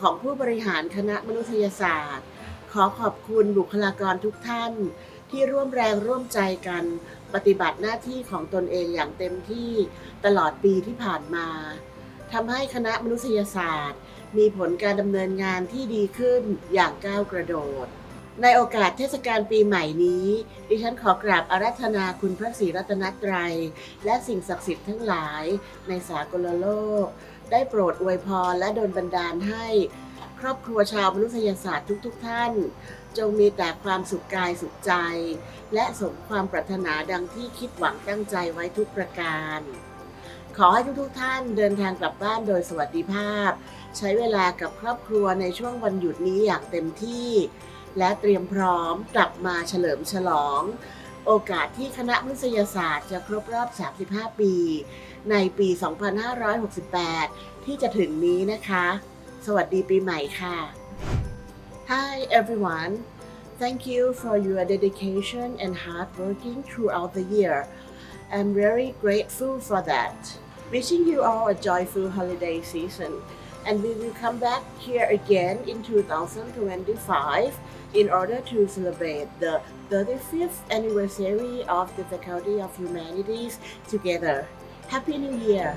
ของผู้บริหารคณะมนุษยศาสตร์ ขอขอบคุณบุคลากรทุกท่าน ที่ร่วมแรงร่วมใจกัน ปฏิบัติหน้าที่ของตนเองอย่างเต็มที่ตลอดปีที่ผ่านมาทำให้คณะมนุษยศาสตร์ มีผลการดำเนินงานที่ดีขึ้นอย่างก้าวกระโดด ในโอกาสเทศกาลปีใหม่นี้ ดิฉันขอกราบอารัธนาคุณพระศรีรัตนตรัย และสิ่งศักดิ์สิทธิ์ทั้งหลายในสากลโลก ได้โปรดอวยพรและดลบันดาลให้ ครอบครัวชาวมนุษยศาสตร์ทุกๆทท่าน จงมีแต่ความสุขกายสุขใจ และสมความปรารถนาดังที่คิดหวังตั้งใจไว้ทุกประการ ขอให้ทุกๆทท่านเดินทางกลับบ้านโดยสวัสดิภาพ ใช้เวลากับครอบครัวในช่วงวันหยุดนี้อย่างเต็มที่ และเตรียมพร้อมกลับมาเฉลิมฉลอง โอกาสที่คณะมนุษยศาสตร์จะครบรอบ 35 ปี ในปี 2568 ที่จะถึงนี้นะคะ สวัสดีปีใหม่ค่ะ Hi everyone Thank you for your dedication and hard working throughout the year I'm very grateful for that Wishing you all a joyful holiday season and we will come back here again in 2025 in order to celebrate the 35th anniversary of the Faculty of Humanities together. Happy New Year!